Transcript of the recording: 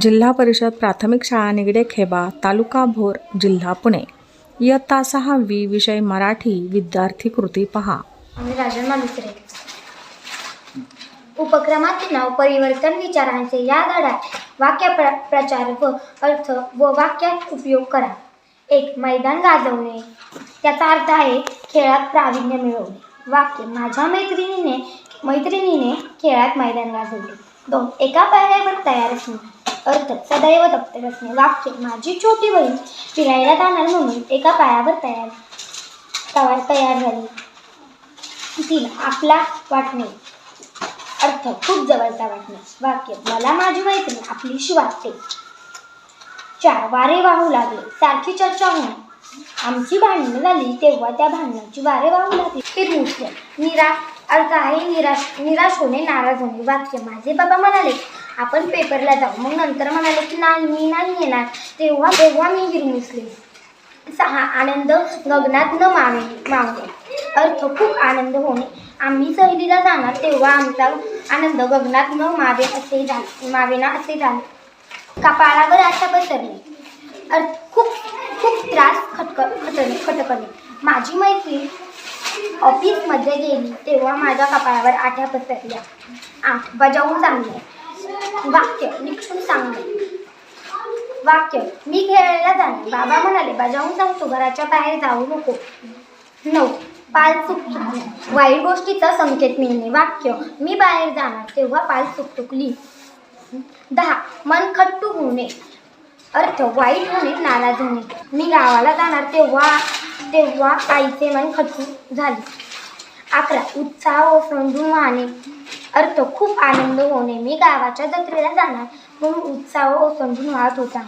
जिल्हा परिषद प्राथमिक शाळा निगडे खेबा तालुका भोर जिल्हा पुणे. इयत्ता सहावी विषय मराठी विद्यार्थी कृती पहा. आणि राजन मालुसरे. उपक्रमाचे नाव परिवर्तन विचारांचे या धड्यात वाक्य प्र प्रचार व अर्थ व वाक्यात उपयोग करा. एक मैदान गाजवणे. त्याचा अर्थ आहे खेळात प्रावीण्य मिळवणे. वाक्य माझ्या मैत्रिणीने मैत्रिणीने खेळात मैदान गाजवले. दोन एका पायऱ्यावर तयार असणे. अर्थ सदैव दप्तर असणे वाक्य माझी छोटी बहीण फिरायला जाणार म्हणून एका पायावर तयार. तयार तयार झाली. तिला आपला वाटणे. अर्थ खूप जवळचा वाटणे. वाक्य मला माझी मैत्रीण आपलीशी वाटते चार वारे वाहू लागले. सारखी चर्चा होणे आमची भांडणं झाली तेव्हा त्या भांडणाची वारे वाहू लागली. ते निरा अर्थ आहे निराश निराश होणे नाराज होणे वाक्य. माझे बाबा म्हणाले आपण पेपरला जाऊ. मग नंतर म्हणाले की नाही मी नाही येणार. तेव्हा तेव्हा मी हिरमुसले सहा आनंद गगनात न मावे मावणे. अर्थ खूप आनंद होणे. आम्ही सहलीला जाणार तेव्हा आमचा आनंद गगनात न मावे असे झाले मावेना असे झाले. कपाळावर आशा पसरली. अर्थ खूप खूप त्रास खटक खटणे खटकणे. माझी मैत्री ऑफिसमध्ये गेली तेव्हा माझ्या कपाळावर आठ्या पसरल्या. आठ बजावून सांगले. वाक्य निक्षून सांगले. वाक्य मी खेळायला जाणे बाबा म्हणाले बजावून सांगतो घराच्या बाहेर जाऊ नको. नऊ पाल चुकचुकली वाईट गोष्टीचा संकेत मिळणे. वाक्य मी बाहेर जाणार तेव्हा पाल चुकचुकली दहा मन खट्टू होणे. अर्थ वाईट होणे नाराज होणे. मी गावाला जाणार तेव्हा तेव्हा आईचे मन खचून झाले. अकरा उत्साह ओसंडून वाहणे अर्थ खूप आनंद होणे. मी गावाच्या जत्रेला जाणार म्हणून उत्साह ओसंडून वाहत होता.